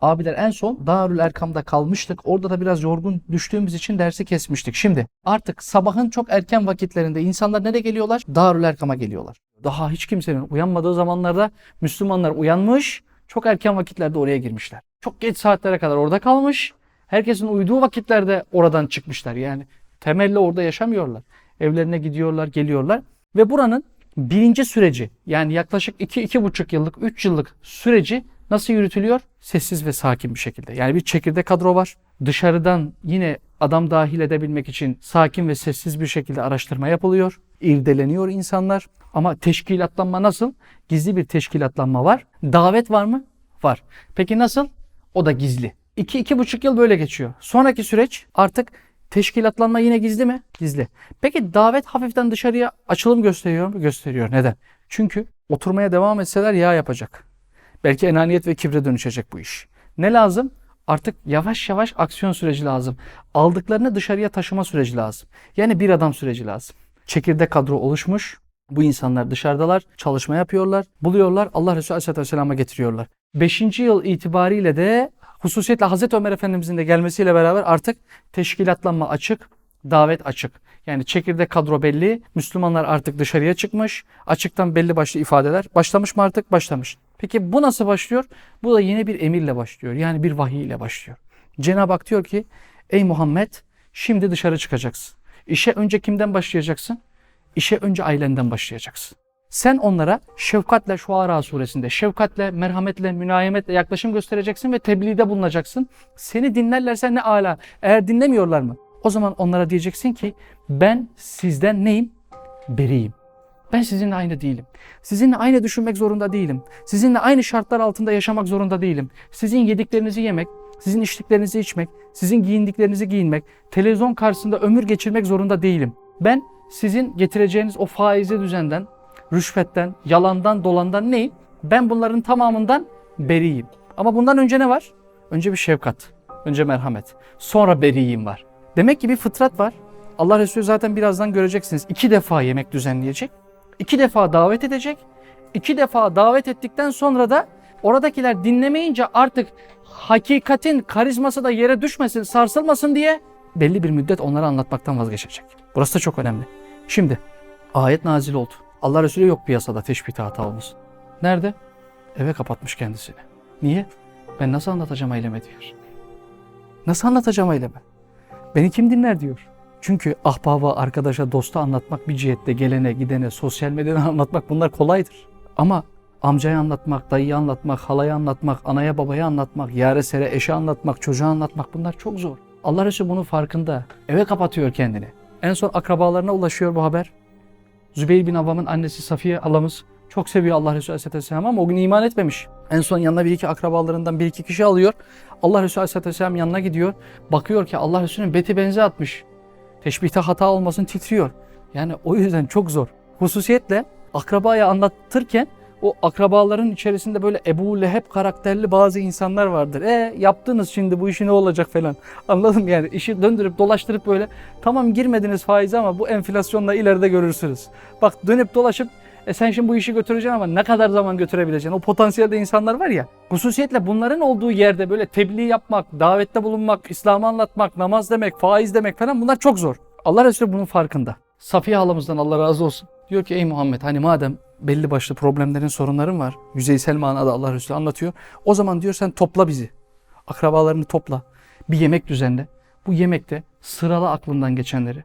Abiler en son Darül Erkam'da kalmıştık. Orada da biraz yorgun düştüğümüz için dersi kesmiştik. Şimdi artık sabahın çok erken vakitlerinde insanlar nereye geliyorlar? Darül Erkam'a geliyorlar. Daha hiç kimsenin uyanmadığı zamanlarda Müslümanlar uyanmış, çok erken vakitlerde oraya girmişler. Çok geç saatlere kadar orada kalmış. Herkesin uyuduğu vakitlerde oradan çıkmışlar. Yani temelli orada yaşamıyorlar. Evlerine gidiyorlar, geliyorlar. Ve buranın birinci süreci yani yaklaşık 2-2,5 yıllık, 3 yıllık süreci nasıl yürütülüyor? Sessiz ve sakin bir şekilde. Yani bir çekirdek kadro var. Dışarıdan yine adam dahil edebilmek için sakin ve sessiz bir şekilde araştırma yapılıyor. İrdeleniyor insanlar. Ama teşkilatlanma nasıl? Gizli bir teşkilatlanma var. Davet var mı? Var. Peki nasıl? O da gizli. 2-2,5 yıl böyle geçiyor. Sonraki süreç artık teşkilatlanma yine gizli mi? Gizli. Peki davet hafiften dışarıya açılım gösteriyor mu? Gösteriyor. Neden? Çünkü oturmaya devam etseler yağ yapacak. Belki enaniyet ve kibre dönüşecek bu iş. Ne lazım? Artık yavaş yavaş aksiyon süreci lazım. Aldıklarını dışarıya taşıma süreci lazım. Yani bir adam süreci lazım. Çekirdek kadro oluşmuş. Bu insanlar dışarıdalar, çalışma yapıyorlar, buluyorlar, Allah Resulü Aleyhisselatü Vesselam'a getiriyorlar. Beşinci yıl itibariyle de hususiyetle Hazreti Ömer Efendimizin de gelmesiyle beraber artık teşkilatlanma açık, davet açık. Yani çekirdek kadro belli, Müslümanlar artık dışarıya çıkmış, açıktan belli başlı ifadeler. Başlamış mı artık? Başlamış. Peki bu nasıl başlıyor? Bu da yine bir emirle başlıyor. Yani bir vahiy ile başlıyor. Cenab-ı Hak diyor ki, ey Muhammed şimdi dışarı çıkacaksın. İşe önce kimden başlayacaksın? İşe önce ailenden başlayacaksın. Sen onlara şefkatle Şuara suresinde şefkatle, merhametle, münayemetle yaklaşım göstereceksin ve tebliğde bulunacaksın. Seni dinlerlerse ne ala. Eğer dinlemiyorlar mı? O zaman onlara diyeceksin ki ben sizden neyim? Beriyim. Ben sizinle aynı değilim. Sizinle aynı düşünmek zorunda değilim. Sizinle aynı şartlar altında yaşamak zorunda değilim. Sizin yediklerinizi yemek, sizin içtiklerinizi içmek, sizin giyindiklerinizi giyinmek, televizyon karşısında ömür geçirmek zorunda değilim. Ben sizin getireceğiniz o faizi düzenden, rüşvetten, yalandan, dolandan neyim? Ben bunların tamamından beriyim. Ama bundan önce ne var? Önce bir şefkat, önce merhamet, sonra beriyim var. Demek ki bir fıtrat var. Allah Resulü zaten birazdan göreceksiniz. İki defa yemek düzenleyecek. İki defa davet edecek. iki defa davet ettikten sonra da oradakiler dinlemeyince artık hakikatin karizması da yere düşmesin, sarsılmasın diye belli bir müddet onlara anlatmaktan vazgeçecek. Burası da çok önemli. Şimdi ayet nazil oldu. Allah Resulü yok piyasada teşbihte hata olmasın. Nerede? Eve kapatmış kendisini. Niye? Ben nasıl anlatacağım aileme diyor. Nasıl anlatacağım aileme? Beni kim dinler diyor. Çünkü ahbaba, arkadaşa, dosta anlatmak bir cihette gelene, gidene, sosyal medyada anlatmak bunlar kolaydır. Ama amcaya anlatmak, dayıya anlatmak, halaya anlatmak, anaya babaya anlatmak, yare sere eşe anlatmak, çocuğa anlatmak bunlar çok zor. Allah Resulü bunun farkında. Eve kapatıyor kendini. En son akrabalarına ulaşıyor bu haber. Zübeyir bin Avvam'ın annesi Safiye halamız çok seviyor Allah Resulü Aleyhisselatü ama o gün iman etmemiş. En son yanına bir iki akrabalarından bir iki kişi alıyor. Allah Resulü Aleyhisselatü yanına gidiyor. Bakıyor ki Allah Resulü'nün beti benzi atmış. Teşbihte hata olmasın titriyor. Yani o yüzden çok zor. Hususiyetle akrabaya anlatırken o akrabaların içerisinde böyle Ebu Leheb karakterli bazı insanlar vardır. E yaptınız şimdi bu işi ne olacak falan. Anladım yani işi döndürüp dolaştırıp böyle tamam girmediniz faize ama bu enflasyonla ileride görürsünüz. Bak dönüp dolaşıp e sen şimdi bu işi götüreceksin ama ne kadar zaman götürebileceksin? O potansiyelde insanlar var ya. Hususiyetle bunların olduğu yerde böyle tebliğ yapmak, davette bulunmak, İslam'ı anlatmak, namaz demek, faiz demek falan bunlar çok zor. Allah Resulü bunun farkında. Safiye halamızdan Allah razı olsun. Diyor ki ey Muhammed hani madem belli başlı problemlerin, sorunların var. Yüzeysel manada Allah Resulü anlatıyor. O zaman diyor sen topla bizi. Akrabalarını topla. Bir yemek düzenle. Bu yemekte sırala aklından geçenleri.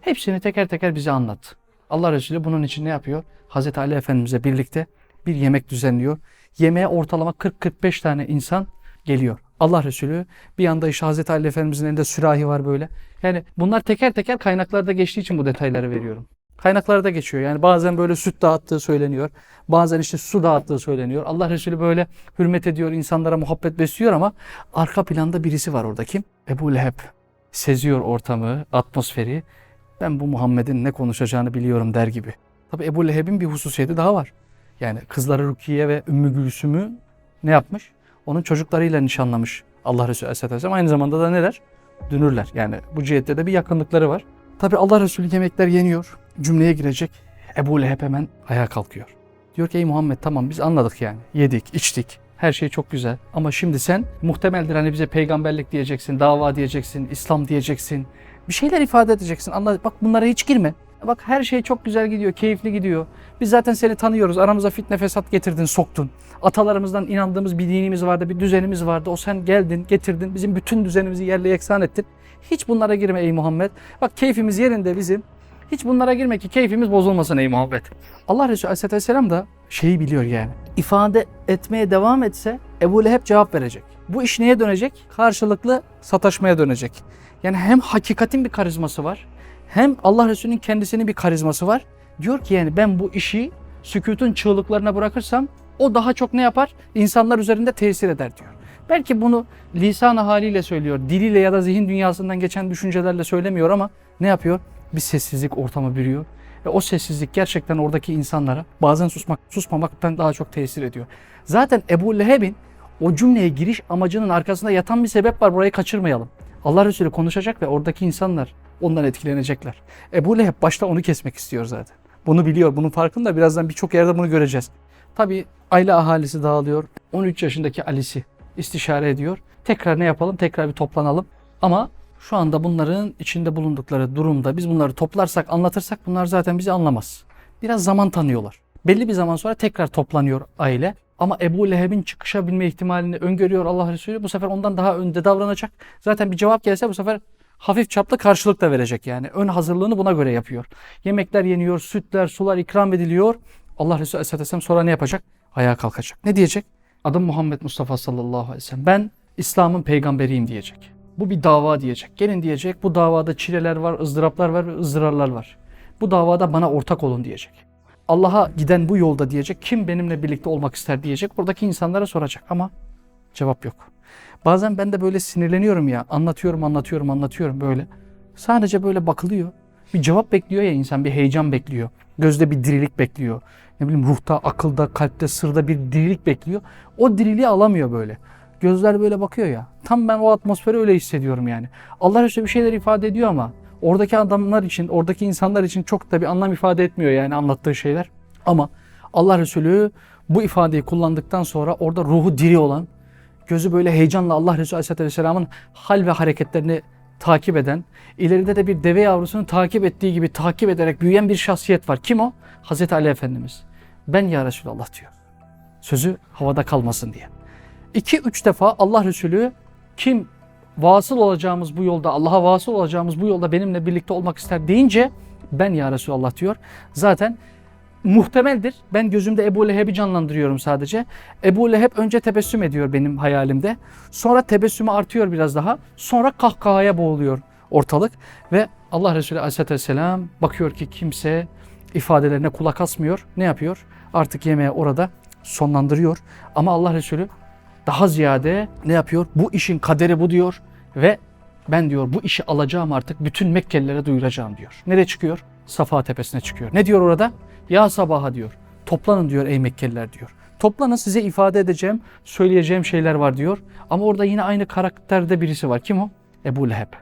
Hepsini teker teker bize anlat. Allah Resulü bunun için ne yapıyor? Hazreti Ali Efendimiz'le birlikte bir yemek düzenliyor. Yemeğe ortalama 40-45 tane insan geliyor. Allah Resulü bir yanda işte Hazreti Ali Efendimiz'in elinde sürahi var böyle. Yani bunlar teker teker kaynaklarda geçtiği için bu detayları veriyorum. Kaynaklarda geçiyor. Yani bazen böyle süt dağıttığı söyleniyor. Bazen işte su dağıttığı söyleniyor. Allah Resulü böyle hürmet ediyor, insanlara muhabbet besliyor ama arka planda birisi var orada. Kim? Ebu Leheb. Seziyor ortamı, atmosferi. Ben bu Muhammed'in ne konuşacağını biliyorum der gibi. Tabi Ebu Leheb'in bir hususiyeti daha var. Yani kızları Rukiye ve Ümmü Gülsüm'ü ne yapmış? Onun çocuklarıyla nişanlamış Allah Resulü Aleyhisselatü Vesselam. Aynı zamanda da neler? Dünürler. Yani bu cihette de bir yakınlıkları var. Tabi Allah Resulü yemekler yeniyor. Cümleye girecek. Ebu Leheb hemen ayağa kalkıyor. Diyor ki ey Muhammed tamam biz anladık yani. Yedik, içtik. Her şey çok güzel. Ama şimdi sen muhtemeldir hani bize peygamberlik diyeceksin, dava diyeceksin, İslam diyeceksin. Bir şeyler ifade edeceksin. Anla, bak bunlara hiç girme. Bak her şey çok güzel gidiyor, keyifli gidiyor. Biz zaten seni tanıyoruz. Aramıza fitne fesat getirdin, soktun. Atalarımızdan inandığımız bir dinimiz vardı, bir düzenimiz vardı. O sen geldin, getirdin. Bizim bütün düzenimizi yerle yeksan ettin. Hiç bunlara girme ey Muhammed. Bak keyfimiz yerinde bizim. Hiç bunlara girme ki keyfimiz bozulmasın ey Muhammed. Allah Resulü Aleyhisselatü Vesselam da şeyi biliyor yani. İfade etmeye devam etse Ebu Leheb cevap verecek. Bu iş neye dönecek? Karşılıklı sataşmaya dönecek. Yani hem hakikatin bir karizması var hem Allah Resulü'nün kendisinin bir karizması var. Diyor ki yani ben bu işi sükutun çığlıklarına bırakırsam o daha çok ne yapar? İnsanlar üzerinde tesir eder diyor. Belki bunu lisan haliyle söylüyor. Diliyle ya da zihin dünyasından geçen düşüncelerle söylemiyor ama ne yapıyor? Bir sessizlik ortamı bürüyor. Ve o sessizlik gerçekten oradaki insanlara bazen susmak, susmamaktan daha çok tesir ediyor. Zaten Ebu Leheb'in o cümleye giriş amacının arkasında yatan bir sebep var. Burayı kaçırmayalım. Allah Resulü konuşacak ve oradaki insanlar ondan etkilenecekler. Ebu Leheb başta onu kesmek istiyor zaten. Bunu biliyor, bunun farkında. Birazdan birçok yerde bunu göreceğiz. Tabi aile ahalisi dağılıyor. 13 yaşındaki Ali'si istişare ediyor. Tekrar ne yapalım? Tekrar bir toplanalım. Ama şu anda bunların içinde bulundukları durumda biz bunları toplarsak, anlatırsak bunlar zaten bizi anlamaz. Biraz zaman tanıyorlar. Belli bir zaman sonra tekrar toplanıyor aile. Ama Ebu Leheb'in çıkışabilme ihtimalini öngörüyor Allah Resulü. Bu sefer ondan daha önde davranacak. Zaten bir cevap gelse bu sefer hafif çaplı karşılık da verecek yani. Ön hazırlığını buna göre yapıyor. Yemekler yeniyor, sütler, sular ikram ediliyor. Allah Resulü Aleyhisselatü Vesselam sonra ne yapacak? Ayağa kalkacak. Ne diyecek? Adım Muhammed Mustafa sallallahu aleyhi ve sellem. Ben İslam'ın peygamberiyim diyecek. Bu bir dava diyecek. Gelin diyecek. Bu davada çileler var, ızdıraplar var ve ızdırarlar var. Bu davada bana ortak olun diyecek. Allah'a giden bu yolda diyecek. Kim benimle birlikte olmak ister diyecek. Buradaki insanlara soracak ama cevap yok. Bazen ben de böyle sinirleniyorum ya. Anlatıyorum, anlatıyorum, anlatıyorum böyle. Sadece böyle bakılıyor. Bir cevap bekliyor ya insan, bir heyecan bekliyor. Gözde bir dirilik bekliyor. Ne bileyim ruhta, akılda, kalpte, sırda bir dirilik bekliyor. O diriliği alamıyor böyle. Gözler böyle bakıyor ya. Tam ben o atmosferi öyle hissediyorum yani. Allah Resulü bir şeyler ifade ediyor ama oradaki adamlar için, oradaki insanlar için çok da bir anlam ifade etmiyor yani anlattığı şeyler. Ama Allah Resulü bu ifadeyi kullandıktan sonra orada ruhu diri olan, gözü böyle heyecanla Allah Resulü Aleyhisselatü Vesselam'ın hal ve hareketlerini takip eden, ileride de bir deve yavrusunu takip ettiği gibi takip ederek büyüyen bir şahsiyet var. Kim o? Hazreti Ali Efendimiz. Ben ya Resulallah diyor. Sözü havada kalmasın diye. İki üç defa Allah Resulü kim vasıl olacağımız bu yolda, Allah'a vasıl olacağımız bu yolda benimle birlikte olmak ister deyince ben ya Resulallah diyor. Zaten muhtemeldir. Ben gözümde Ebu Leheb'i canlandırıyorum sadece. Ebu Leheb önce tebessüm ediyor benim hayalimde. Sonra tebessümü artıyor biraz daha. Sonra kahkahaya boğuluyor ortalık. Ve Allah Resulü Aleyhisselatü Vesselam bakıyor ki kimse ifadelerine kulak asmıyor. Ne yapıyor? Artık yemeği orada sonlandırıyor. Ama Allah Resulü daha ziyade ne yapıyor? Bu işin kaderi bu diyor ve ben diyor bu işi alacağım artık bütün Mekkelilere duyuracağım diyor. Nereye çıkıyor? Safa tepesine çıkıyor. Ne diyor orada? Ya sabaha diyor. Toplanın diyor ey Mekkeliler diyor. Toplanın size ifade edeceğim, söyleyeceğim şeyler var diyor. Ama orada yine aynı karakterde birisi var. Kim o? Ebu Leheb.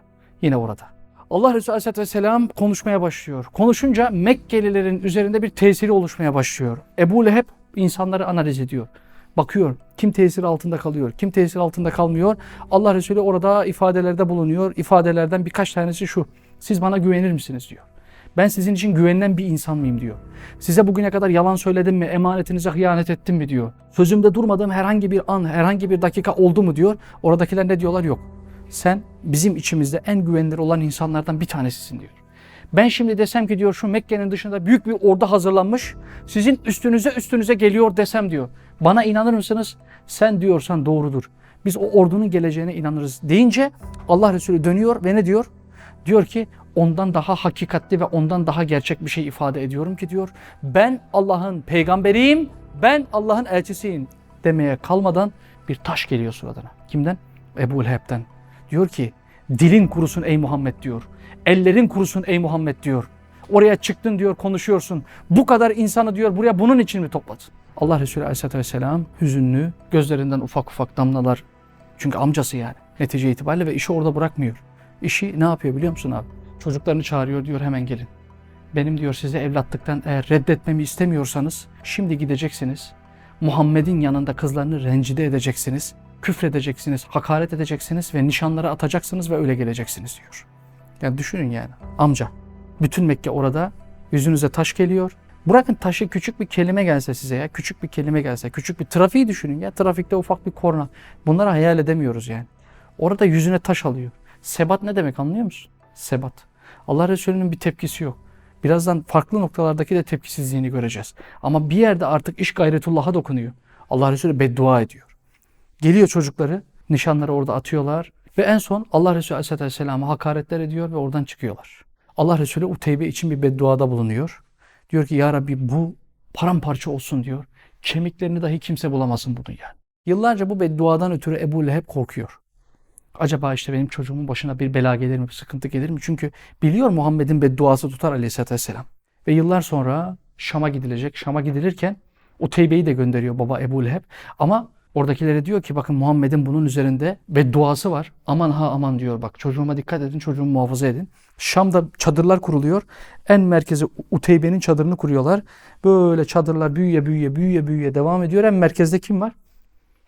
Yine orada. Allah Resulü Aleyhisselatü Vesselam konuşmaya başlıyor. Konuşunca Mekkelilerin üzerinde bir tesiri oluşmaya başlıyor. Ebu Leheb insanları analiz ediyor. Bakıyor kim tesir altında kalıyor, kim tesir altında kalmıyor. Allah Resulü orada ifadelerde bulunuyor. İfadelerden birkaç tanesi şu. Siz bana güvenir misiniz diyor. Ben sizin için güvenilen bir insan mıyım diyor. Size bugüne kadar yalan söyledim mi, emanetinize hıyanet ettim mi diyor. Sözümde durmadığım herhangi bir an, herhangi bir dakika oldu mu diyor. Oradakiler ne diyorlar? Yok. Sen bizim içimizde en güvenilir olan insanlardan bir tanesisin diyor. Ben şimdi desem ki diyor şu Mekke'nin dışında büyük bir ordu hazırlanmış. Sizin üstünüze üstünüze geliyor desem diyor. Bana inanır mısınız? Sen diyorsan doğrudur. Biz o ordunun geleceğine inanırız deyince Allah Resulü dönüyor ve ne diyor? Diyor ki ondan daha hakikatli ve ondan daha gerçek bir şey ifade ediyorum ki diyor. Ben Allah'ın peygamberiyim, ben Allah'ın elçisiyim demeye kalmadan bir taş geliyor suratına. Kimden? Ebu Leheb'den. Diyor ki dilin kurusun ey Muhammed diyor. Ellerin kurusun ey Muhammed diyor. Oraya çıktın diyor konuşuyorsun. Bu kadar insanı diyor buraya bunun için mi topladın? Allah Resulü Aleyhisselatü Vesselam hüzünlü gözlerinden ufak ufak damlalar. Çünkü amcası yani netice itibariyle ve işi orada bırakmıyor. İşi ne yapıyor biliyor musun abi? Çocuklarını çağırıyor diyor hemen gelin. Benim diyor size evlatlıktan eğer reddetmemi istemiyorsanız şimdi gideceksiniz. Muhammed'in yanında kızlarını rencide edeceksiniz, küfredeceksiniz, hakaret edeceksiniz ve nişanlara atacaksınız ve öyle geleceksiniz diyor. Yani düşünün yani amca. Bütün Mekke orada yüzünüze taş geliyor. Bırakın taşı küçük bir kelime gelse size ya. Küçük bir kelime gelse. Küçük bir trafiği düşünün ya. Trafikte ufak bir korna. Bunları hayal edemiyoruz yani. Orada yüzüne taş alıyor. Sebat ne demek anlıyor musun? Sebat. Allah Resulü'nün bir tepkisi yok. Birazdan farklı noktalardaki de tepkisizliğini göreceğiz. Ama bir yerde artık iş gayretullah'a dokunuyor. Allah Resulü beddua ediyor. Geliyor çocukları, nişanları orada atıyorlar ve en son Allah Resulü Aleyhisselam'a hakaretler ediyor ve oradan çıkıyorlar. Allah Resulü Uteybe için bir bedduada bulunuyor. Diyor ki ya Rabbi bu paramparça olsun diyor. Kemiklerini dahi kimse bulamasın bunun yani. Yıllarca bu bedduadan ötürü Ebu Leheb korkuyor. Acaba işte benim çocuğumun başına bir bela gelir mi, bir sıkıntı gelir mi? Çünkü biliyor Muhammed'in bedduası tutar aleyhissalatü vesselam. Ve yıllar sonra Şam'a gidilecek. Şam'a gidilirken Uteybe'yi de gönderiyor baba Ebu Leheb. Ama oradakilere diyor ki bakın Muhammed'in bunun üzerinde bedduası var. Aman ha aman diyor bak çocuğuma dikkat edin, çocuğumu muhafaza edin. Şam'da çadırlar kuruluyor. En merkezi Uteybe'nin çadırını kuruyorlar. Böyle çadırlar büyüye büyüye büyüye büyüye devam ediyor. En merkezde kim var?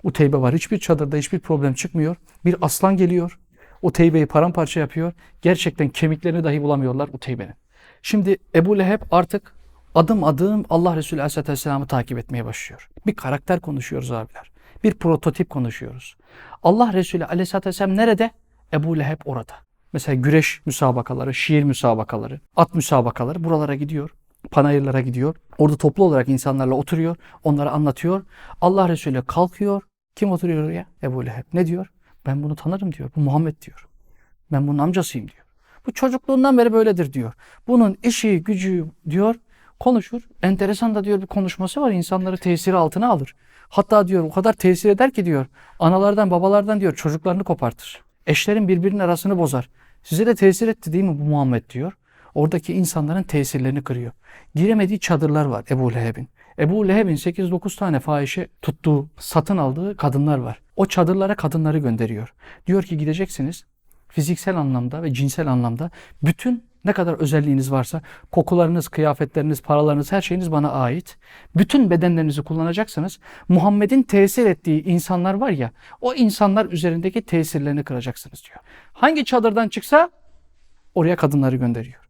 Uteybe var. Hiçbir çadırda hiçbir problem çıkmıyor. Bir aslan geliyor. Uteybe'yi paramparça yapıyor. Gerçekten kemiklerini dahi bulamıyorlar Uteybe'nin. Şimdi Ebu Leheb artık adım adım Allah Resulü Aleyhisselatü Vesselam'ı takip etmeye başlıyor. Bir karakter konuşuyoruz abiler. Bir prototip konuşuyoruz. Allah Resulü Aleyhisselatü Vesselam nerede? Ebu Leheb orada. Mesela güreş müsabakaları, şiir müsabakaları, at müsabakaları buralara gidiyor. Panayırlara gidiyor. Orada toplu olarak insanlarla oturuyor. Onlara anlatıyor. Allah Resulü kalkıyor. Kim oturuyor oraya? Ebu Leheb. Ne diyor? Ben bunu tanırım diyor. Bu Muhammed diyor. Ben bunun amcasıyım diyor. Bu çocukluğundan beri böyledir diyor. Bunun işi, gücü diyor konuşur. Enteresan da diyor bir konuşması var. İnsanları tesiri altına alır. Hatta diyor o kadar tesir eder ki diyor analardan babalardan diyor çocuklarını kopartır. Eşlerin birbirinin arasını bozar. Size de tesir etti değil mi bu Muhammed diyor. Oradaki insanların tesirlerini kırıyor. Giremediği çadırlar var Ebu Leheb'in. Ebu Leheb'in 8-9 tane fahişe tuttuğu, satın aldığı kadınlar var. O çadırlara kadınları gönderiyor. Diyor ki gideceksiniz fiziksel anlamda ve cinsel anlamda bütün ne kadar özelliğiniz varsa kokularınız, kıyafetleriniz, paralarınız her şeyiniz bana ait. Bütün bedenlerinizi kullanacaksınız. Muhammed'in tesir ettiği insanlar var ya o insanlar üzerindeki tesirlerini kıracaksınız diyor. Hangi çadırdan çıksa oraya kadınları gönderiyor.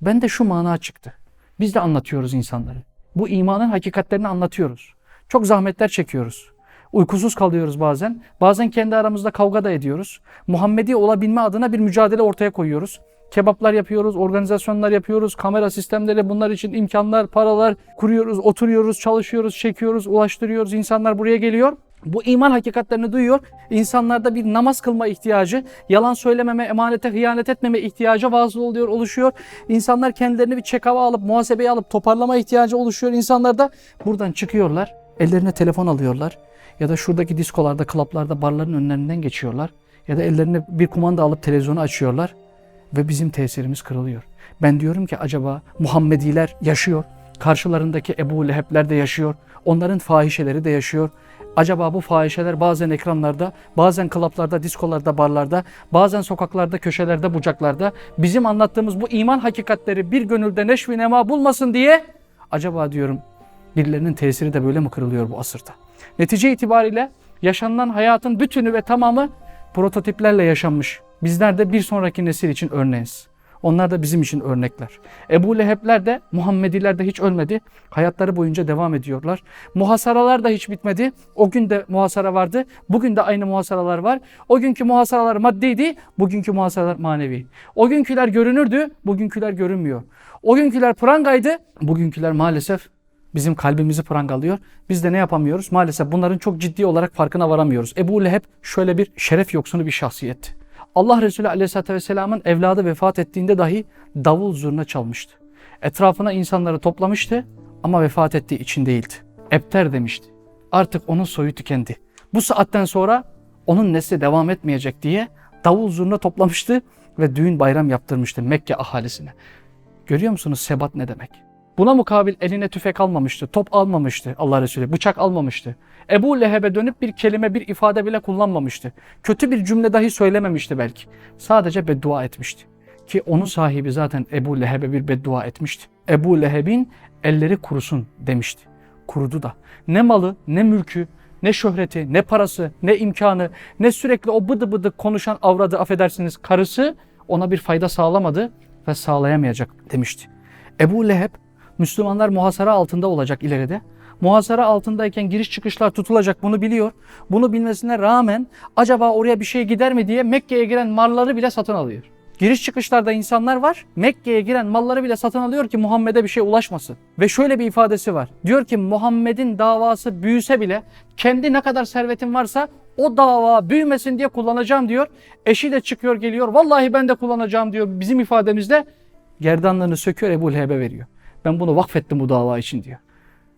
Ben de şu mana çıktı. Biz de anlatıyoruz insanları. Bu imanın hakikatlerini anlatıyoruz. Çok zahmetler çekiyoruz. Uykusuz kalıyoruz bazen. Bazen kendi aramızda kavga da ediyoruz. Muhammedi olabilme adına bir mücadele ortaya koyuyoruz. Kebaplar yapıyoruz, organizasyonlar yapıyoruz, kamera sistemleri bunlar için imkanlar, paralar kuruyoruz, oturuyoruz, çalışıyoruz, çekiyoruz, ulaştırıyoruz. İnsanlar buraya geliyor. Bu iman hakikatlerini duyuyor. İnsanlarda bir namaz kılma ihtiyacı, yalan söylememe, emanete hıyanet etmeme ihtiyacı vasıl oluyor, oluşuyor. İnsanlar kendilerini bir çekava alıp, muhasebeye alıp toparlama ihtiyacı oluşuyor. İnsanlar da buradan çıkıyorlar, ellerine telefon alıyorlar. Ya da şuradaki diskolarda, klaplarda, barların önlerinden geçiyorlar. Ya da ellerine bir kumanda alıp televizyonu açıyorlar. Ve bizim tesirimiz kırılıyor. Ben diyorum ki acaba Muhammediler yaşıyor. Karşılarındaki Ebu Leheb'ler de yaşıyor. Onların fahişeleri de yaşıyor. Acaba bu fahişeler bazen ekranlarda, bazen klaplarda, diskolarda, barlarda, bazen sokaklarda, köşelerde, bucaklarda bizim anlattığımız bu iman hakikatleri bir gönülde neşvi nema bulmasın diye acaba diyorum birilerinin tesiri de böyle mi kırılıyor bu asırda? Netice itibariyle yaşanılan hayatın bütünü ve tamamı prototiplerle yaşanmış. Bizler de bir sonraki nesil için örneğiz. Onlar da bizim için örnekler. Ebu Leheb'ler de Muhammediler de hiç ölmedi. Hayatları boyunca devam ediyorlar. Muhasaralar da hiç bitmedi. O gün de muhasara vardı. Bugün de aynı muhasaralar var. O günkü muhasaralar maddiydi. Bugünkü muhasaralar manevi. O günküler görünürdü. Bugünküler görünmüyor. O günküler prangaydı. Bugünküler maalesef bizim kalbimizi prangalıyor. Biz de ne yapamıyoruz? Maalesef bunların çok ciddi olarak farkına varamıyoruz. Ebu Leheb şöyle bir şeref yoksunu bir şahsiyet. Allah Resulü Aleyhisselatü Vesselam'ın evladı vefat ettiğinde dahi davul zurna çalmıştı. Etrafına insanları toplamıştı ama vefat ettiği için değildi. Ebter demişti. Artık onun soyu tükendi. Bu saatten sonra onun nesli devam etmeyecek diye davul zurna toplamıştı ve düğün bayram yaptırmıştı Mekke ahalisine. Görüyor musunuz sebat ne demek? Buna mukabil eline tüfek almamıştı, top almamıştı Allah Resulü, bıçak almamıştı. Ebu Leheb'e dönüp bir kelime, bir ifade bile kullanmamıştı. Kötü bir cümle dahi söylememişti belki. Sadece beddua etmişti. Ki onun sahibi zaten Ebu Leheb'e bir beddua etmişti. Ebu Leheb'in elleri kurusun demişti. kurudu da. Ne malı, ne mülkü, ne şöhreti, ne parası, ne imkanı, ne sürekli o bıdı bıdı konuşan avradı affedersiniz karısı ona bir fayda sağlamadı ve sağlayamayacak demişti. Ebu Leheb Müslümanlar muhasara altında olacak ileride. Muhasara altındayken giriş çıkışlar tutulacak bunu biliyor. Bunu bilmesine rağmen acaba oraya bir şey gider mi diye Mekke'ye giren malları bile satın alıyor. Giriş çıkışlarda insanlar var. Mekke'ye giren malları bile satın alıyor ki Muhammed'e bir şey ulaşmasın. Ve şöyle bir ifadesi var. Diyor ki Muhammed'in davası büyüse bile kendi ne kadar servetim varsa o dava büyümesin diye kullanacağım diyor. Eşi de çıkıyor geliyor. Vallahi ben de kullanacağım diyor bizim ifademizde. Gerdanlığını söküyor Ebu Leheb'e veriyor. Ben bunu vakfettim bu dava için diyor.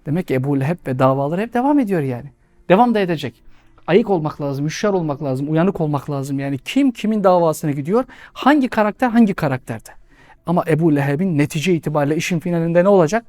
Demek ki Ebu Leheb ve davaları hep devam ediyor yani. Devam da edecek. Ayık olmak lazım, müşter olmak lazım, uyanık olmak lazım. Yani kim kimin davasına gidiyor, hangi karakter hangi karakterde. Ama Ebu Leheb'in netice itibariyle işin finalinde ne olacak?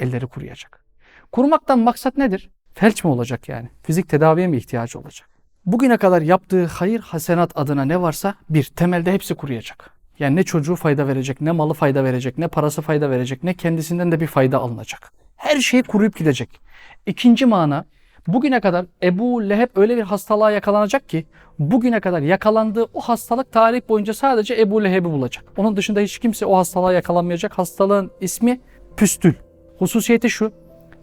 Elleri kuruyacak. Kurumaktan maksat nedir? Felç mi olacak yani? Fizik tedaviye mi ihtiyacı olacak? Bugüne kadar yaptığı hayır hasenat adına ne varsa bir temelde hepsi kuruyacak. Yani ne çocuğu fayda verecek, ne malı fayda verecek, ne parası fayda verecek, ne kendisinden de bir fayda alınacak. Her şey kuruyup gidecek. İkinci mana, bugüne kadar Ebu Leheb öyle bir hastalığa yakalanacak ki, bugüne kadar yakalandığı o hastalık tarih boyunca sadece Ebu Leheb'i bulacak. Onun dışında hiç kimse o hastalığa yakalanmayacak. Hastalığın ismi püstül. Hususiyeti şu,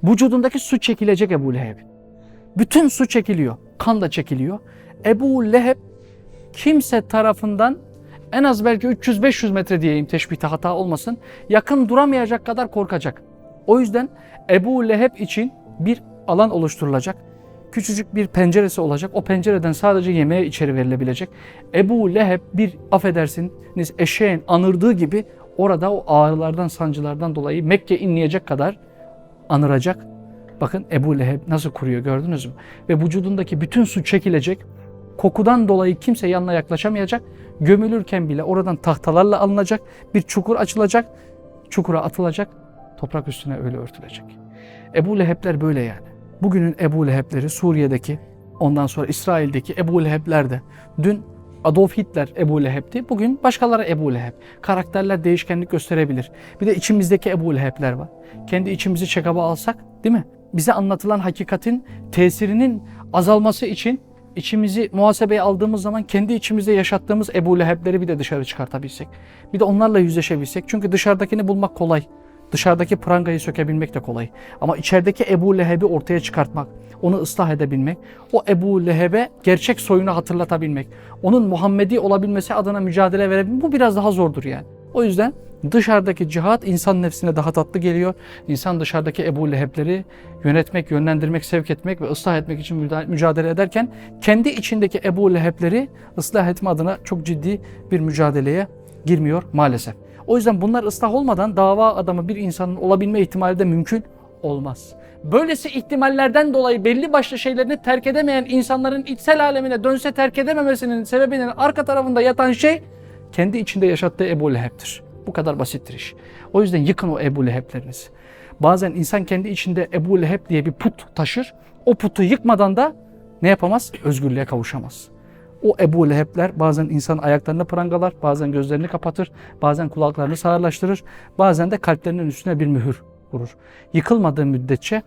vücudundaki su çekilecek Ebu Leheb'in. Bütün su çekiliyor, kan da çekiliyor. Ebu Leheb kimse tarafından en az belki 300-500 metre diyeyim teşbihte hata olmasın. Yakın duramayacak kadar korkacak. O yüzden Ebu Leheb için bir alan oluşturulacak. Küçücük bir penceresi olacak. O pencereden sadece yemeğe içeri verilebilecek. Ebu Leheb bir affedersiniz eşeğin anırdığı gibi orada o ağrılardan sancılardan dolayı Mekke inleyecek kadar anıracak. Bakın Ebu Leheb nasıl kuruyor gördünüz mü? Ve vücudundaki bütün su çekilecek. Kokudan dolayı kimse yanına yaklaşamayacak. Gömülürken bile oradan tahtalarla alınacak. Bir çukur açılacak. Çukura atılacak. Toprak üstüne öyle örtülecek. Ebu Leheb'ler böyle yani. Bugünün Ebu Leheb'leri Suriye'deki, ondan sonra İsrail'deki Ebu Leheb'ler de dün Adolf Hitler Ebu Leheb'ti. Bugün başkaları Ebu Leheb. Karakterler değişkenlik gösterebilir. Bir de içimizdeki Ebu Leheb'ler var. Kendi içimizi çekaba alsak değil mi? Bize anlatılan hakikatin tesirinin azalması için içimizi muhasebeye aldığımız zaman kendi içimizde yaşattığımız Ebu Leheb'leri bir de dışarı çıkartabilsek. Bir de onlarla yüzleşebilsek. Çünkü dışarıdakini bulmak kolay. Dışarıdaki prangayı sökebilmek de kolay. Ama içerideki Ebu Leheb'i ortaya çıkartmak, onu ıslah edebilmek, o Ebu Leheb'e gerçek soyunu hatırlatabilmek, onun Muhammedi olabilmesi adına mücadele verebilmek bu biraz daha zordur yani. O yüzden dışarıdaki cihat insan nefsine daha tatlı geliyor. İnsan dışarıdaki Ebu Leheb'leri yönetmek, yönlendirmek, sevk etmek ve ıslah etmek için mücadele ederken kendi içindeki Ebu Leheb'leri ıslah etme adına çok ciddi bir mücadeleye girmiyor maalesef. O yüzden bunlar ıslah olmadan dava adamı bir insanın olabilme ihtimali de mümkün olmaz. Böylesi ihtimallerden dolayı belli başlı şeylerini terk edemeyen insanların içsel alemine dönse terk edememesinin sebebinin arka tarafında yatan şey kendi içinde yaşattığı Ebu Leheb'tir. Bu kadar basittir iş. O yüzden yıkın o Ebu Leheb'lerinizi. Bazen insan kendi içinde Ebu Leheb diye bir put taşır. O putu yıkmadan da ne yapamaz? Özgürlüğe kavuşamaz. O Ebu Leheb'ler bazen insan ayaklarını prangalar, bazen gözlerini kapatır, bazen kulaklarını sağırlaştırır, bazen de kalplerinin üstüne bir mühür vurur. Yıkılmadığı müddetçe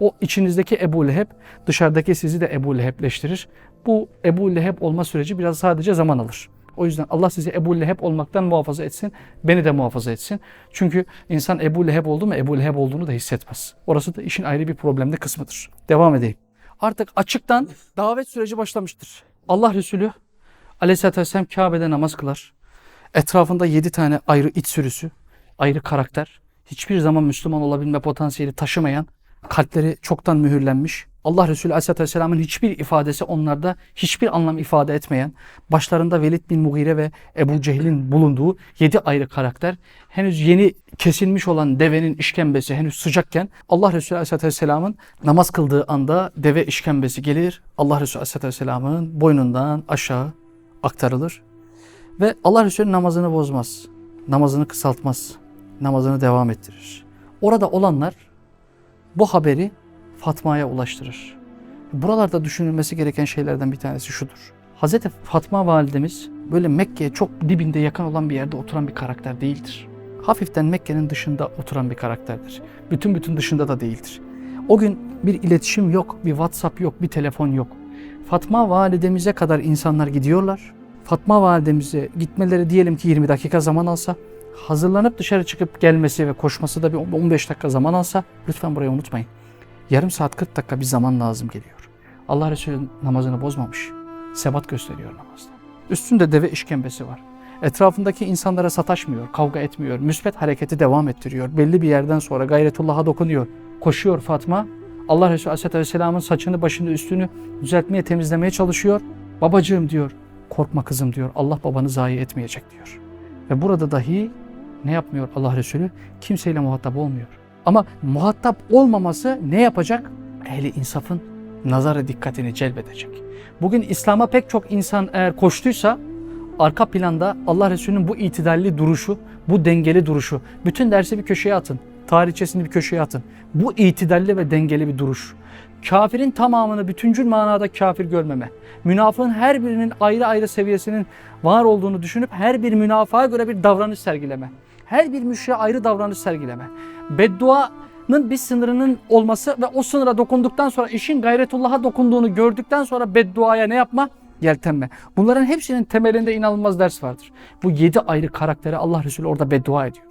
o içinizdeki Ebu Leheb dışarıdaki sizi de Ebu Leheb'leştirir. Bu Ebu Leheb olma süreci biraz sadece zaman alır. O yüzden Allah sizi Ebu Leheb olmaktan muhafaza etsin, beni de muhafaza etsin. Çünkü insan Ebu Leheb oldu mu Ebu Leheb olduğunu da hissetmez. Orası da işin ayrı bir problemli kısmıdır. Devam edeyim. Artık açıktan davet süreci başlamıştır. Allah Resulü Aleyhisselatü Vesselam Kabe'de namaz kılar. Etrafında yedi tane ayrı iç sürüsü, ayrı karakter, hiçbir zaman Müslüman olabilme potansiyeli taşımayan, kalpleri çoktan mühürlenmiş, Allah Resulü Aleyhisselatü Vesselam'ın hiçbir ifadesi onlarda hiçbir anlam ifade etmeyen, başlarında Velid bin Mughire ve Ebu Cehil'in bulunduğu yedi ayrı karakter, henüz yeni kesilmiş olan devenin işkembesi henüz sıcakken Allah Resulü Aleyhisselatü Vesselam'ın namaz kıldığı anda deve işkembesi gelir. Allah Resulü Aleyhisselatü Vesselam'ın boynundan aşağı aktarılır. Ve Allah Resulü namazını bozmaz. Namazını kısaltmaz. Namazını devam ettirir. Orada olanlar bu haberi Fatma'ya ulaştırır. Buralarda düşünülmesi gereken şeylerden bir tanesi şudur. Hazreti Fatma validemiz böyle Mekke'ye çok dibinde yakın olan bir yerde oturan bir karakter değildir. Hafiften Mekke'nin dışında oturan bir karakterdir. Bütün bütün dışında da değildir. O gün bir iletişim yok, bir WhatsApp yok, bir telefon yok. Fatma validemize kadar insanlar gidiyorlar. Fatma validemize gitmeleri diyelim ki 20 dakika zaman alsa, hazırlanıp dışarı çıkıp gelmesi ve koşması da bir 15 dakika zaman alsa lütfen burayı unutmayın. Yarım saat 40 dakika bir zaman lazım geliyor. Allah Resulü namazını bozmamış. Sebat gösteriyor namazda. Üstünde deve işkembesi var. Etrafındaki insanlara sataşmıyor, kavga etmiyor. Müsbet hareketi devam ettiriyor. Belli bir yerden sonra gayretullah'a dokunuyor. Koşuyor Fatma. Allah Resulü Aleyhisselatü Vesselam'ın saçını, başını, üstünü düzeltmeye, temizlemeye çalışıyor. Babacığım diyor. Korkma kızım diyor. Allah babanı zayi etmeyecek diyor. Ve burada dahi ne yapmıyor Allah Resulü? Kimseyle muhatap olmuyor. Ama muhatap olmaması ne yapacak? Ehli insafın nazara dikkatini celbedecek. Bugün İslam'a pek çok insan eğer koştuysa arka planda Allah Resulü'nün bu itidalli duruşu, bu dengeli duruşu. Bütün dersi bir köşeye atın. Tarihçesini bir köşeye atın. Bu itidalli ve dengeli bir duruş. Kafirin tamamını bütüncül manada kafir görmeme. Münafığın her birinin ayrı ayrı seviyesinin var olduğunu düşünüp her bir münafığa göre bir davranış sergileme. Her bir müşriye ayrı davranış sergileme. Bedduanın bir sınırının olması ve o sınıra dokunduktan sonra işin gayretullah'a dokunduğunu gördükten sonra bedduaya ne yapma? Yeltenme. Bunların hepsinin temelinde inanılmaz ders vardır. Bu yedi ayrı karaktere Allah Resulü orada beddua ediyor.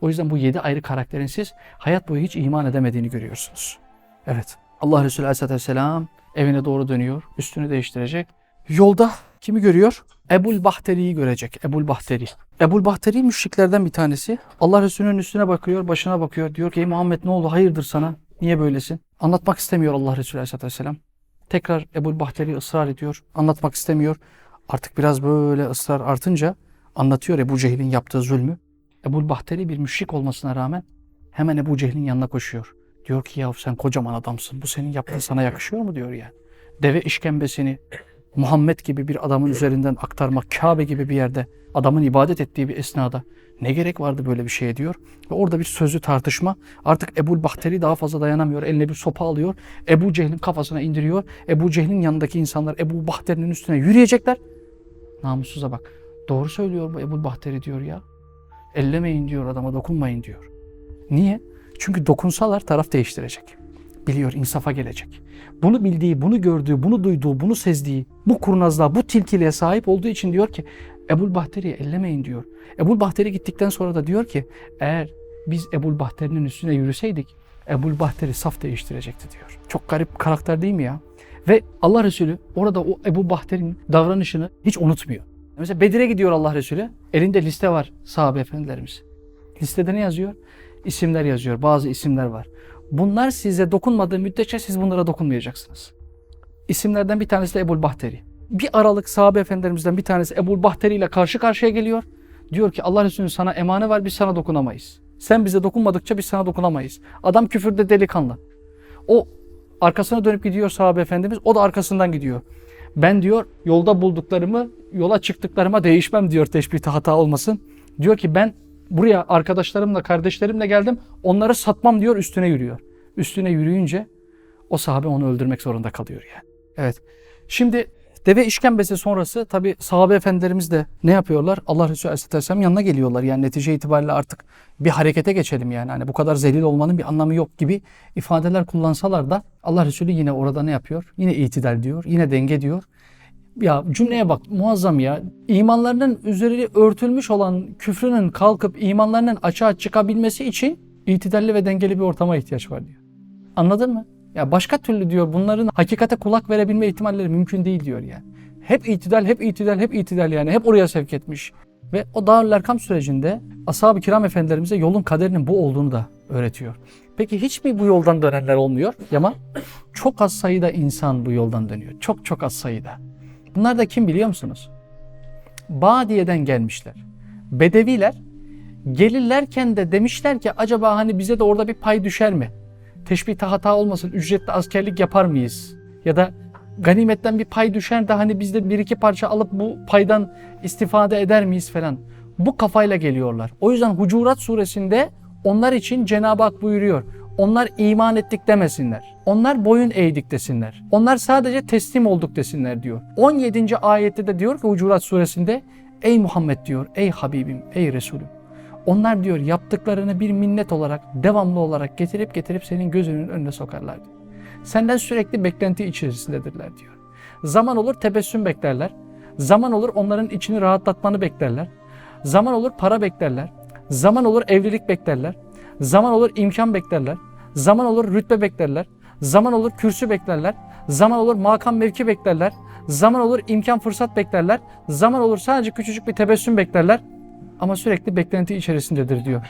O yüzden bu yedi ayrı karakterin siz hayat boyu hiç iman edemediğini görüyorsunuz. Evet. Allah Resulü Aleyhisselatü Vesselam evine doğru dönüyor. Üstünü değiştirecek. Yolda kimi görüyor? Ebul Bahteri'yi görecek. Ebul Bahteri. Ebul Bahteri müşriklerden bir tanesi. Allah Resulü'nün üstüne bakıyor, başına bakıyor. Diyor ki ey Muhammed ne oldu? Hayırdır sana? Niye böylesin? Anlatmak istemiyor Allah Resulü Aleyhisselatü Vesselam. Tekrar Ebul Bahteri ısrar ediyor. Anlatmak istemiyor. Artık biraz böyle ısrar artınca anlatıyor Ebu Cehil'in yaptığı zulmü. Ebul Bahteri bir müşrik olmasına rağmen hemen Ebu Cehil'in yanına koşuyor. Diyor ki yahu sen kocaman adamsın. Bu senin yaptığın sana yakışıyor mu diyor yani. Deve işkembesini Muhammed gibi bir adamın üzerinden aktarmak, Kabe gibi bir yerde adamın ibadet ettiği bir esnada ne gerek vardı böyle bir şeye diyor. Ve orada bir sözlü tartışma. Artık Ebul Bahteri daha fazla dayanamıyor. Eline bir sopa alıyor. Ebu Cehil'in kafasına indiriyor. Ebu Cehil'in yanındaki insanlar Ebu Bahteri'nin üstüne yürüyecekler. Namussuza bak. Doğru söylüyor bu Ebul Bahteri diyor ya. Ellemeyin diyor adama dokunmayın diyor. Niye? Çünkü dokunsalar taraf değiştirecek. Biliyor insafa gelecek. Bunu bildiği, bunu gördüğü, bunu duyduğu, bunu sezdiği, bu kurnazlığa, bu tilkiliğe sahip olduğu için diyor ki Ebul Bahteri'yi ellemeyin diyor. Ebul Bahteri gittikten sonra da diyor ki eğer biz Ebul Bahteri'nin üstüne yürüseydik Ebul Bahteri saf değiştirecekti diyor. Çok garip karakter değil mi ya? Ve Allah Resulü orada o Ebu Bahter'in davranışını hiç unutmuyor. Mesela Bedir'e gidiyor Allah Resulü. Elinde liste var sahabe efendilerimiz. Listede ne yazıyor? İsimler yazıyor. Bazı isimler var. Bunlar size dokunmadığı müddetçe siz bunlara dokunmayacaksınız. İsimlerden bir tanesi de Ebul Bahteri. Bir aralık sahabe efendilerimizden bir tanesi Ebul Bahteri ile karşı karşıya geliyor. Diyor ki Allah Resulü sana emane var biz sana dokunamayız. Sen bize dokunmadıkça biz sana dokunamayız. Adam küfürde delikanlı. O arkasına dönüp gidiyor sahabe efendimiz. O da arkasından gidiyor. Ben diyor yolda bulduklarımı yola çıktıklarıma değişmem diyor teşbihte hata olmasın. Diyor ki ben buraya arkadaşlarımla kardeşlerimle geldim onları satmam diyor üstüne yürüyor. Üstüne yürüyünce o sahabe onu öldürmek zorunda kalıyor yani. Evet. Şimdi deve işkembesi sonrası tabi sahabe efendilerimiz de ne yapıyorlar? Allah Resulü Aleyhisselatü Vesselam yanına geliyorlar. Yani netice itibariyle artık bir harekete geçelim yani. Hani bu kadar zelil olmanın bir anlamı yok gibi ifadeler kullansalar da Allah Resulü yine orada ne yapıyor? Yine itidal diyor. Yine denge diyor. Ya cümleye bak muazzam ya. İmanlarının üzeri örtülmüş olan küfrünün kalkıp imanlarının açığa çıkabilmesi için itidalli ve dengeli bir ortama ihtiyaç var diyor. Anladın mı? Ya başka türlü diyor bunların hakikate kulak verebilme ihtimalleri mümkün değil diyor yani. Hep itidal, hep itidal, hep itidal yani. Hep oraya sevk etmiş. Ve o Darül Erkam sürecinde ashab-ı kiram efendilerimize yolun kaderinin bu olduğunu da öğretiyor. Peki hiç mi bu yoldan dönenler olmuyor? Yaman çok az sayıda insan bu yoldan dönüyor. Çok çok az sayıda. Bunlar da kim biliyor musunuz? Badiye'den gelmişler. Bedeviler gelirlerken de demişler ki acaba hani bize de orada bir pay düşer mi? Teşbihte hata olmasın ücretli askerlik yapar mıyız? Ya da ganimetten bir pay düşer de hani biz de bir iki parça alıp bu paydan istifade eder miyiz falan. Bu kafayla geliyorlar. O yüzden Hucurat suresinde onlar için Cenab-ı Hak buyuruyor. Onlar iman ettik demesinler. Onlar boyun eğdik desinler. Onlar sadece teslim olduk desinler diyor. 17. ayette de diyor ki Hucurat suresinde Ey Muhammed diyor, ey Habibim, ey Resulüm. Onlar diyor yaptıklarını bir minnet olarak, devamlı olarak getirip getirip senin gözünün önüne sokarlar diyor. Senden sürekli beklenti içerisindedirler diyor. Zaman olur tebessüm beklerler. Zaman olur onların içini rahatlatmanı beklerler. Zaman olur para beklerler. Zaman olur evlilik beklerler. Zaman olur imkan beklerler. Zaman olur rütbe beklerler. Zaman olur kürsü beklerler. Zaman olur makam mevki beklerler. Zaman olur imkan fırsat beklerler. Zaman olur sadece küçücük bir tebessüm beklerler. Ama sürekli beklenti içerisindedir diyor.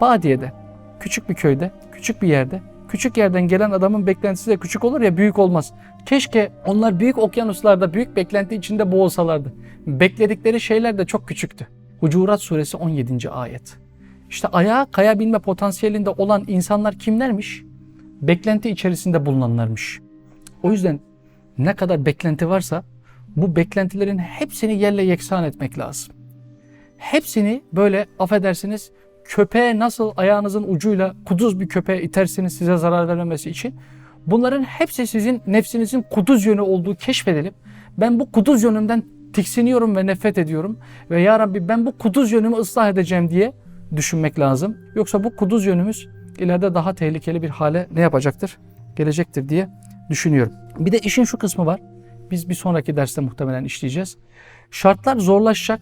Badiye'de, küçük bir köyde, küçük bir yerde, küçük yerden gelen adamın beklentisi de küçük olur ya büyük olmaz. Keşke onlar büyük okyanuslarda büyük beklenti içinde boğulsalardı. Bekledikleri şeyler de çok küçüktü. Hucurat suresi 17. ayet. İşte ayağa kayabilme potansiyelinde olan insanlar kimlermiş? Beklenti içerisinde bulunanlarmış. O yüzden ne kadar beklenti varsa bu beklentilerin hepsini yerle yeksan etmek lazım. Hepsini böyle affedersiniz köpeğe nasıl ayağınızın ucuyla kuduz bir köpeğe itersiniz size zarar vermemesi için. Bunların hepsi sizin nefsinizin kuduz yönü olduğu keşfedilip ben bu kuduz yönümden tiksiniyorum ve nefret ediyorum ve ya Rabbi ben bu kuduz yönümü ıslah edeceğim diye düşünmek lazım. Yoksa bu kuduz yönümüz ileride daha tehlikeli bir hale ne yapacaktır? Gelecektir diye düşünüyorum. Bir de işin şu kısmı var. Biz bir sonraki derste muhtemelen işleyeceğiz. Şartlar zorlaşacak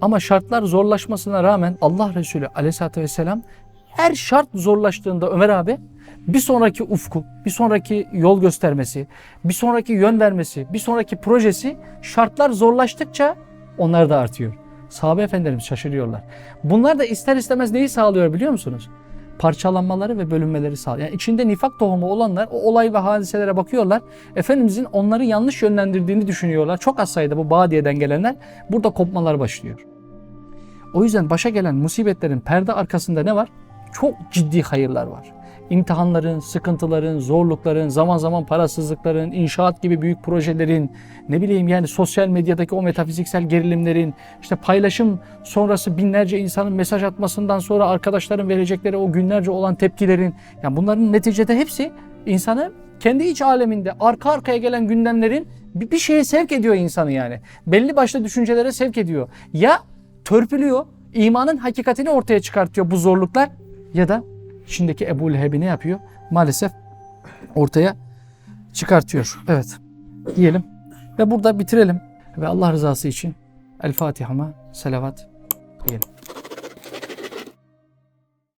ama şartlar zorlaşmasına rağmen Allah Resulü aleyhissalatü vesselam her şart zorlaştığında Ömer abi bir sonraki ufku, bir sonraki yol göstermesi, bir sonraki yön vermesi, bir sonraki projesi şartlar zorlaştıkça onlar da artıyor. Sahabe efendilerimiz şaşırıyorlar. Bunlar da ister istemez neyi sağlıyor biliyor musunuz? Parçalanmaları ve bölünmeleri sağlıyor. Yani içinde nifak tohumu olanlar o olay ve hadiselere bakıyorlar. Efendimizin onları yanlış yönlendirdiğini düşünüyorlar. Çok az sayıda bu Badiye'den gelenler burada kopmalar başlıyor. O yüzden başa gelen musibetlerin perde arkasında ne var? Çok ciddi hayırlar var. İmtihanların, sıkıntıların, zorlukların, zaman zaman parasızlıkların, inşaat gibi büyük projelerin, ne bileyim yani sosyal medyadaki o metafiziksel gerilimlerin, işte paylaşım sonrası binlerce insanın mesaj atmasından sonra arkadaşların verecekleri o günlerce olan tepkilerin, yani bunların neticede hepsi insanı kendi iç aleminde arka arkaya gelen gündemlerin bir, şeye sevk ediyor insanı yani. Belli başlı düşüncelere sevk ediyor. Ya törpülüyor, imanın hakikatini ortaya çıkartıyor bu zorluklar ya da içindeki Ebu Leheb'i ne yapıyor? Maalesef ortaya çıkartıyor. Evet diyelim ve burada bitirelim ve Allah rızası için El Fatiha'ma selavat diyelim.